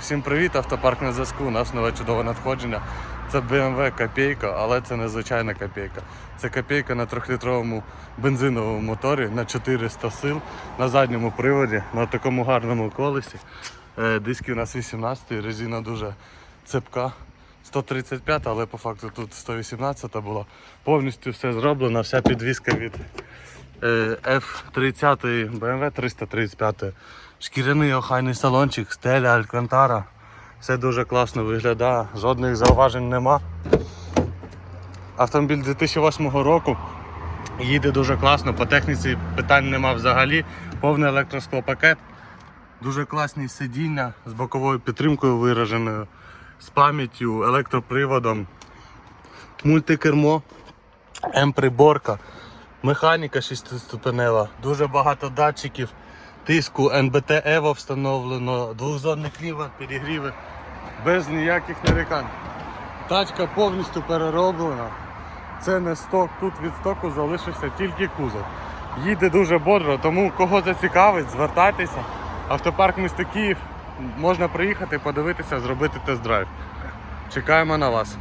Всім привіт, автопарк на зв'язку. У нас нове чудове надходження. Це BMW копійка, але це не звичайна копійка. Це копійка на трьохлітровому бензиновому моторі на 400 сил на задньому приводі, на такому гарному колесі. Е, Диски у нас 18, резина дуже цепка. 135, але по факту тут 118 була. Повністю все зроблено, вся підвізка від F30 BMW 335. Шкіряний охайний салончик, стеля, алькантара. Все дуже класно виглядає, жодних зауважень нема. Автомобіль 2008 року. Їде дуже класно, по техніці питань нема взагалі. Повний електросклопакет. Дуже класні сидіння з боковою підтримкою вираженою, з пам'яттю, електроприводом, мультикермо, М-приборка, механіка 6-ступенева, дуже багато датчиків, тиску НБТ Evo встановлено, двохзонний клімат, підігріви, без ніяких нарікань. Тачка повністю перероблена. Це не сток, тут від стоку залишився тільки кузов. Їде дуже бодро, тому кого зацікавить, звертайтеся. Автопарк місто Київ. Можна приїхати, подивитися, зробити тест-драйв. Чекаємо на вас.